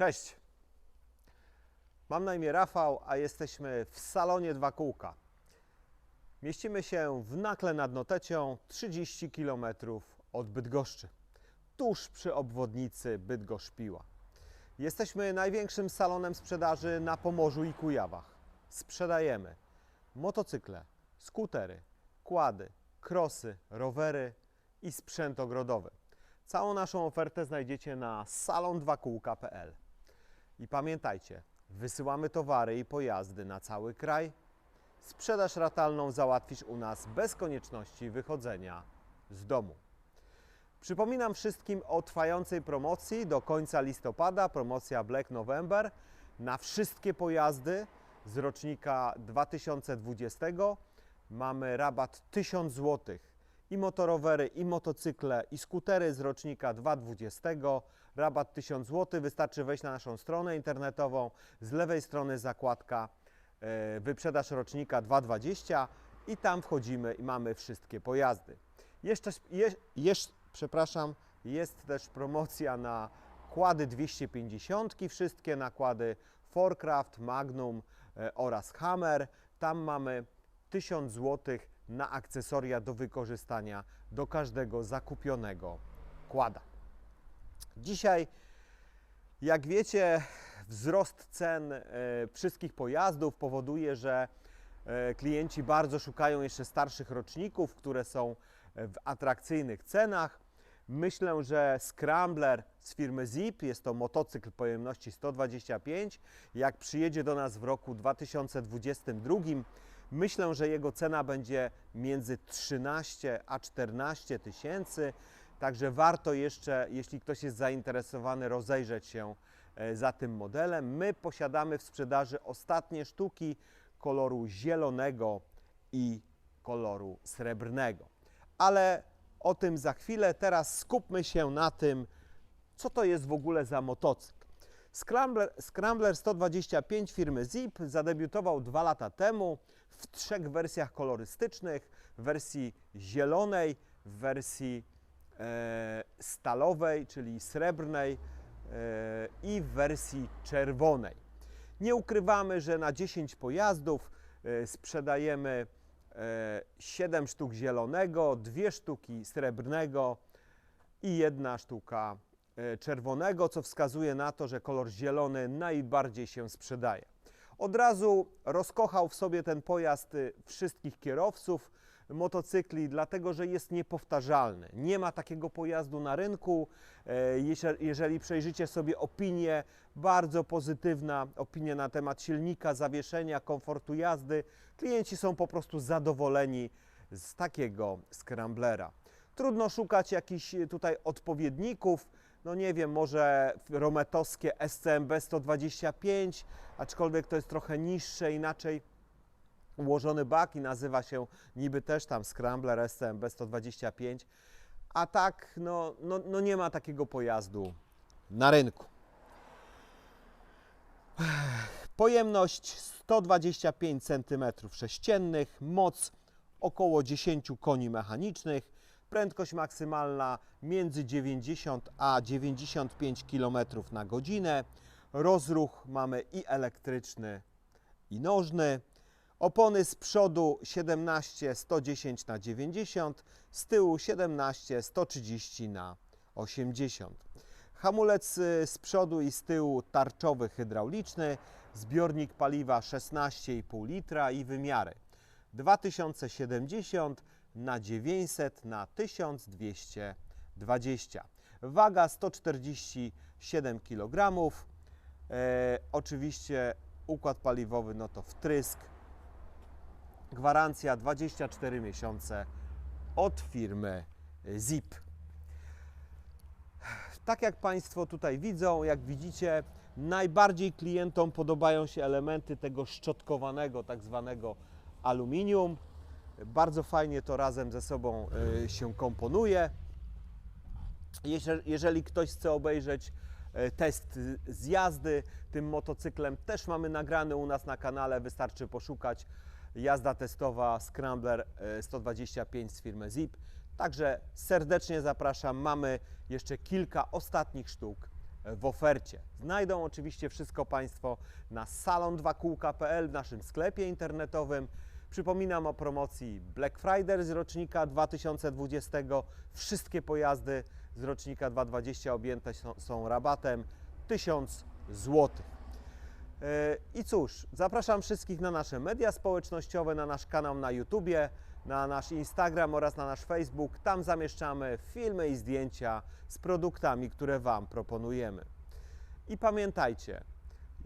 Cześć. Mam na imię Rafał, a jesteśmy w salonie Dwa Kółka. Mieścimy się w Nakle nad Notecią, 30 km od Bydgoszczy, tuż przy obwodnicy Bydgoszcz-Piła. Jesteśmy największym salonem sprzedaży na Pomorzu i Kujawach. Sprzedajemy motocykle, skutery, kłady, krosy, rowery i sprzęt ogrodowy. Całą naszą ofertę znajdziecie na salon2kółka.pl. I pamiętajcie, wysyłamy towary i pojazdy na cały kraj. Sprzedaż ratalną załatwisz u nas bez konieczności wychodzenia z domu. Przypominam wszystkim o trwającej promocji do końca listopada, promocja Black November na wszystkie pojazdy z rocznika 2020. Mamy rabat 1000 zł. I motorowery, i motocykle, i skutery z rocznika 2020. Rabat 1000 zł. Wystarczy wejść na naszą stronę internetową. Z lewej strony zakładka e, wyprzedaż rocznika 2020 i tam wchodzimy i mamy wszystkie pojazdy. Jeszcze, je, jeszcze, przepraszam, jest też promocja na kłady 250, wszystkie nakłady Forcraft, Magnum e, oraz Hammer. Tam mamy 1000 zł na akcesoria do wykorzystania do każdego zakupionego kłada. Dzisiaj, jak wiecie, wzrost cen e, wszystkich pojazdów powoduje, że e, klienci bardzo szukają jeszcze starszych roczników, które są e, w atrakcyjnych cenach. Myślę, że Scrambler z firmy Zip, jest to motocykl pojemności 125, jak przyjedzie do nas w roku 2022, myślę, że jego cena będzie między 13 a 14 tysięcy. Także warto jeszcze, jeśli ktoś jest zainteresowany, rozejrzeć się e, za tym modelem. My posiadamy w sprzedaży ostatnie sztuki koloru zielonego i koloru srebrnego. Ale o tym za chwilę. Teraz skupmy się na tym, co to jest w ogóle za motocykl. Scrambler, Scrambler 125 firmy Zip zadebiutował dwa lata temu w trzech wersjach kolorystycznych: w wersji zielonej, w wersji stalowej, czyli srebrnej e, i w wersji czerwonej. Nie ukrywamy, że na 10 pojazdów e, sprzedajemy e, 7 sztuk zielonego, 2 sztuki srebrnego i jedna sztuka e, czerwonego, co wskazuje na to, że kolor zielony najbardziej się sprzedaje. Od razu rozkochał w sobie ten pojazd wszystkich kierowców motocykli, dlatego że jest niepowtarzalny. Nie ma takiego pojazdu na rynku. E, Jeżeli przejrzycie sobie opinię, bardzo pozytywna opinia na temat silnika, zawieszenia, komfortu jazdy, klienci są po prostu zadowoleni z takiego scramblera. Trudno szukać jakichś tutaj odpowiedników. No nie wiem, może rometowskie SCMB 125, aczkolwiek to jest trochę niższe, inaczej ułożony bak i nazywa się niby też tam Scrambler SCMB 125, a tak no, no, no nie ma takiego pojazdu na rynku. Pojemność 125 cm3, moc około 10 koni mechanicznych, prędkość maksymalna między 90 a 95 km na godzinę. Rozruch mamy i elektryczny, i nożny. Opony z przodu 17 110 na 90, z tyłu 17 130 na 80. Hamulec y, z przodu i z tyłu tarczowy hydrauliczny, zbiornik paliwa 16,5 litra i wymiary 2070 na 900 na 1220. Waga 147 kg. E, oczywiście układ paliwowy no to wtrysk. Gwarancja 24 miesiące od firmy ZIP. Tak jak Państwo tutaj widzą, jak widzicie, najbardziej klientom podobają się elementy tego szczotkowanego, tak zwanego aluminium. Bardzo fajnie to razem ze sobą y, się komponuje. Jeżeli, ktoś chce obejrzeć e, test z jazdy tym motocyklem, też mamy nagrany u nas na kanale, wystarczy poszukać jazda testowa Scrambler e, 125 z firmy Zip. Także serdecznie zapraszam. Mamy jeszcze kilka ostatnich sztuk w ofercie. Znajdą oczywiście wszystko Państwo na salon2kółka.pl w naszym sklepie internetowym. Przypominam o promocji Black Friday z rocznika 2020. Wszystkie pojazdy z rocznika 2020 objęte są, rabatem 1000 zł. E, I cóż, zapraszam wszystkich na nasze media społecznościowe, na nasz kanał na YouTubie, na nasz Instagram oraz na nasz Facebook. Tam zamieszczamy filmy i zdjęcia z produktami, które Wam proponujemy. I pamiętajcie,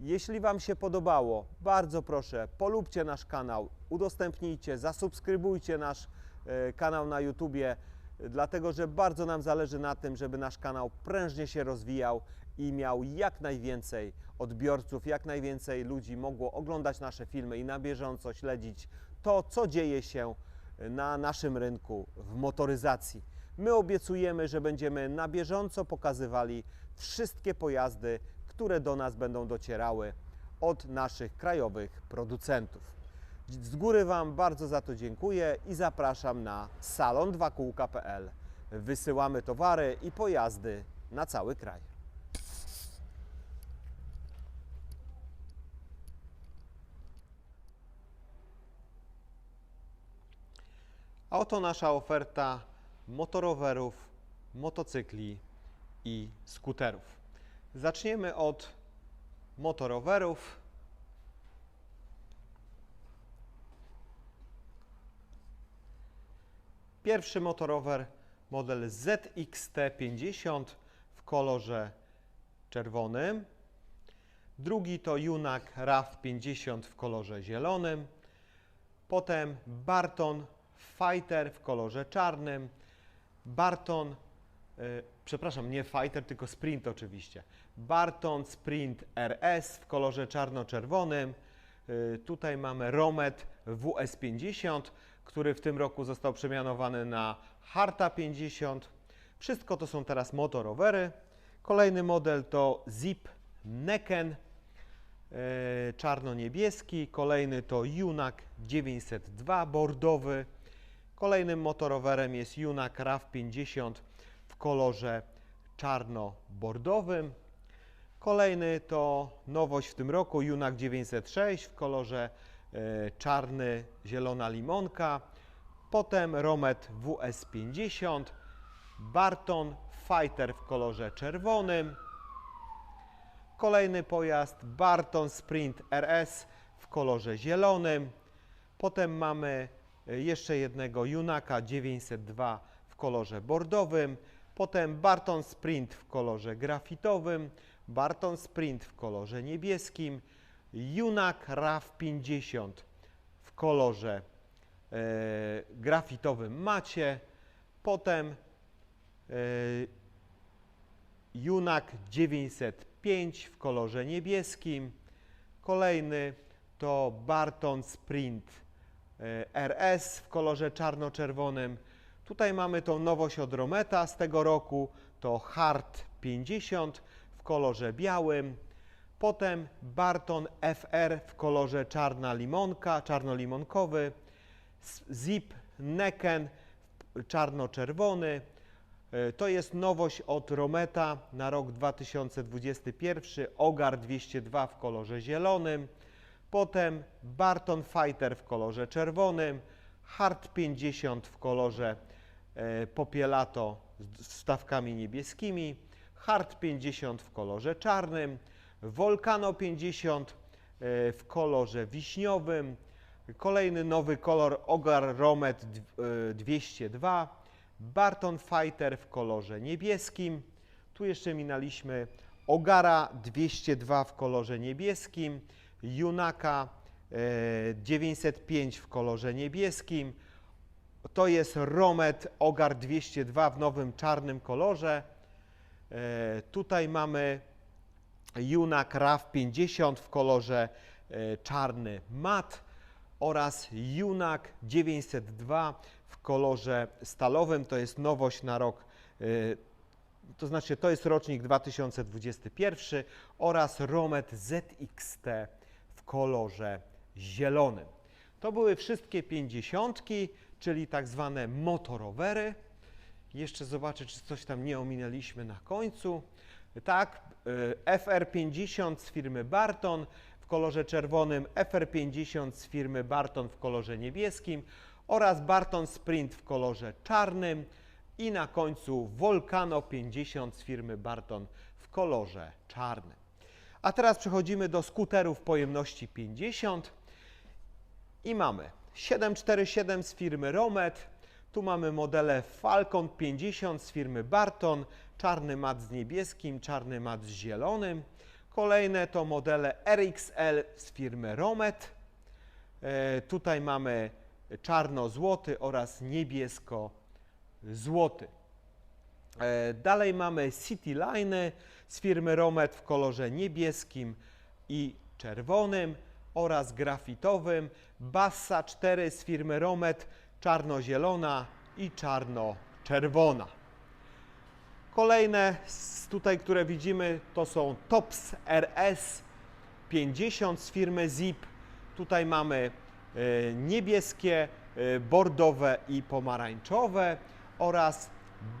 jeśli Wam się podobało, bardzo proszę, polubcie nasz kanał, udostępnijcie, zasubskrybujcie nasz e, kanał na YouTubie, dlatego że bardzo nam zależy na tym, żeby nasz kanał prężnie się rozwijał i miał jak najwięcej odbiorców, jak najwięcej ludzi mogło oglądać nasze filmy i na bieżąco śledzić to, co dzieje się na naszym rynku w motoryzacji. My obiecujemy, że będziemy na bieżąco pokazywali wszystkie pojazdy, które do nas będą docierały od naszych krajowych producentów. Z góry Wam bardzo za to dziękuję i zapraszam na salon2kółka.pl. Wysyłamy towary i pojazdy na cały kraj. A oto nasza oferta motorowerów, motocykli i skuterów. Zaczniemy od motorowerów. Pierwszy motorower model ZXT50 w kolorze czerwonym. Drugi to Junak RAV 50 w kolorze zielonym. Potem Barton Fighter w kolorze czarnym. Barton, e, przepraszam, nie Fighter, tylko Sprint oczywiście. Barton Sprint RS w kolorze czarno-czerwonym. E, tutaj mamy Romet WS50, który w tym roku został przemianowany na Harta 50. Wszystko to są teraz motorowery. Kolejny model to Zip Neken e, czarno-niebieski. Kolejny to Junak 902 bordowy. Kolejnym motorowerem jest Junak RAV 50 w kolorze czarno-bordowym. Kolejny to nowość w tym roku Junak 906 w kolorze e, czarny, zielona limonka. Potem Romet WS50, Barton Fighter w kolorze czerwonym. Kolejny pojazd Barton Sprint RS w kolorze zielonym. Potem mamy jeszcze jednego Junaka 902 w kolorze bordowym. Potem Barton Sprint w kolorze grafitowym. Barton Sprint w kolorze niebieskim. Junak RAV 50 w kolorze e, grafitowym macie. Potem e, Junak 905 w kolorze niebieskim. Kolejny to Barton Sprint e, RS w kolorze czarno-czerwonym. Tutaj mamy tą nowość od Rometa z tego roku, to Hard 50 w kolorze białym. Potem Barton FR w kolorze czarna limonka, czarno-limonkowy. Zip Neken czarno-czerwony. E, To jest nowość od Rometa na rok 2021. Ogar 202 w kolorze zielonym. Potem Barton Fighter w kolorze czerwonym. Hard 50 w kolorze e, popielato z wstawkami niebieskimi. Hard 50 w kolorze czarnym. Volcano 50 e, w kolorze wiśniowym. Kolejny nowy kolor Ogar Romet dw- e, 202. Barton Fighter w kolorze niebieskim. Tu jeszcze minęliśmy Ogara 202 w kolorze niebieskim. Junaka e, 905 w kolorze niebieskim. To jest Romet Ogar 202 w nowym czarnym kolorze. E, Tutaj mamy Junak RAV 50 w kolorze e, czarny mat oraz Junak 902 w kolorze stalowym. To jest nowość na rok, e, to znaczy to jest rocznik 2021 oraz Romet ZXT w kolorze zielonym. To były wszystkie pięćdziesiątki, czyli tak zwane motorowery. Jeszcze zobaczę, czy coś tam nie ominęliśmy na końcu. Tak, y, FR50 z firmy Barton w kolorze czerwonym, FR50 z firmy Barton w kolorze niebieskim oraz Barton Sprint w kolorze czarnym i na końcu Volcano 50 z firmy Barton w kolorze czarnym. A teraz przechodzimy do skuterów pojemności 50 i mamy 747 z firmy Romet, tu mamy modele Falcon 50 z firmy Barton, czarny mat z niebieskim, czarny mat z zielonym. Kolejne to modele RXL z firmy Romet. E, tutaj mamy czarno-złoty oraz niebiesko-złoty. E, Dalej mamy City Line z firmy Romet w kolorze niebieskim i czerwonym oraz grafitowym. Bassa 4 z firmy Romet czarno-zielona i czarno-czerwona. Kolejne tutaj, które widzimy, to są Tops RS 50 z firmy Zip. Tutaj mamy e, niebieskie, e, bordowe i pomarańczowe oraz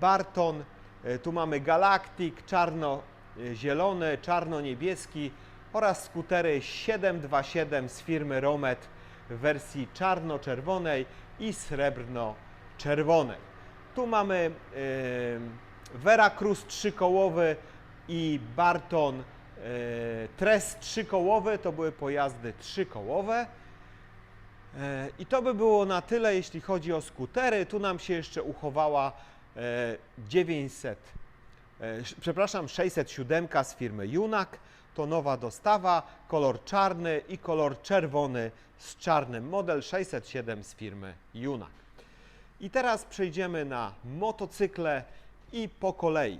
Barton. E, Tu mamy Galactic, czarno-zielony, czarno-niebieski oraz skutery 727 z firmy Romet w wersji czarno-czerwonej i srebrno-czerwonej. Tu mamy e, Veracruz trzykołowy i Barton e, Tres trzykołowy. To były pojazdy trzykołowe. I to by było na tyle, jeśli chodzi o skutery. Tu nam się jeszcze uchowała 900, e, sz- przepraszam, 607 z firmy Junak. To nowa dostawa, kolor czarny i kolor czerwony z czarnym. Model 607 z firmy Junak. I teraz przejdziemy na motocykle i po kolei.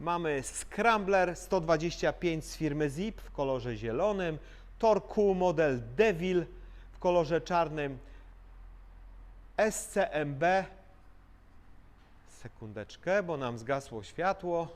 Mamy Scrambler 125 z firmy Zip w kolorze zielonym, Torku model Devil w kolorze czarnym, SCMB. Sekundeczkę, bo nam zgasło światło.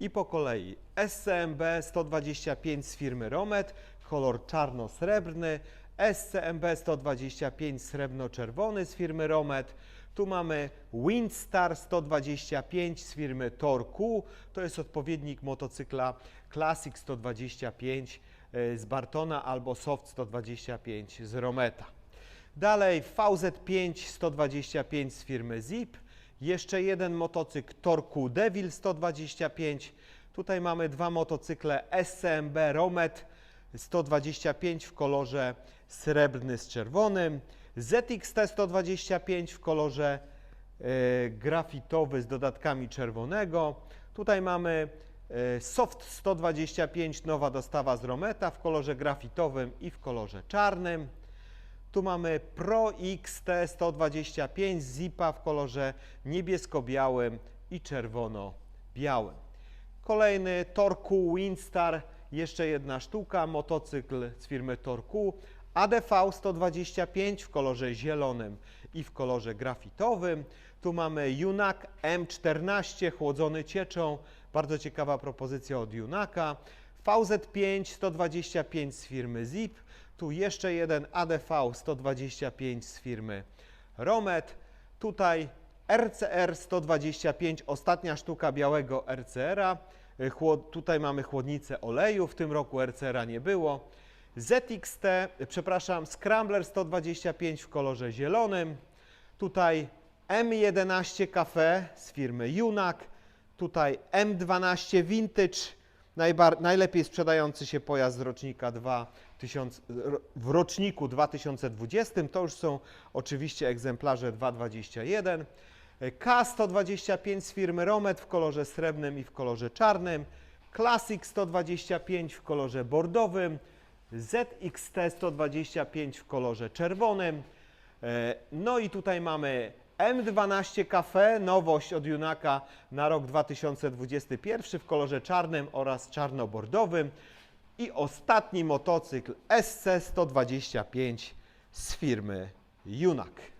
I po kolei SCMB 125 z firmy Romet, kolor czarno-srebrny, SCMB 125 srebrno-czerwony z firmy Romet. Tu mamy Windstar 125 z firmy Torku, to jest odpowiednik motocykla Classic 125 e, z Bartona albo Soft 125 z Rometa. Dalej VZ5 125 z firmy Zip. Jeszcze jeden motocykl Torku Devil 125. Tutaj mamy dwa motocykle SCMB Romet 125 w kolorze srebrny z czerwonym. ZXT 125 w kolorze e, grafitowy z dodatkami czerwonego. Tutaj mamy e, Soft 125, nowa dostawa z Rometa w kolorze grafitowym i w kolorze czarnym. Tu mamy Pro XT 125 Zipa w kolorze niebiesko-białym i czerwono-białym. Kolejny Torku Windstar, jeszcze jedna sztuka, motocykl z firmy Torku. ADV 125 w kolorze zielonym i w kolorze grafitowym. Tu mamy Junak M14 chłodzony cieczą, bardzo ciekawa propozycja od Junaka. VZ5 125 z firmy Zip. Tu jeszcze jeden ADV 125 z firmy Romet. Tutaj RCR 125, ostatnia sztuka białego RCR-a. Tutaj mamy chłodnicę oleju, w tym roku RCR-a nie było. ZXT, przepraszam, Scrambler 125 w kolorze zielonym. Tutaj M11 Cafe z firmy Junak. Tutaj M12 Vintage, najlepiej sprzedający się pojazd z rocznika 2000, ro- w roczniku 2020. To już są oczywiście egzemplarze 221. K125 z firmy Romet w kolorze srebrnym i w kolorze czarnym. Classic 125 w kolorze bordowym. ZXT 125 w kolorze czerwonym. E, No i tutaj mamy M12 Cafe, nowość od Junaka na rok 2021 w kolorze czarnym oraz czarno-bordowym. I ostatni motocykl SC125 z firmy Junak.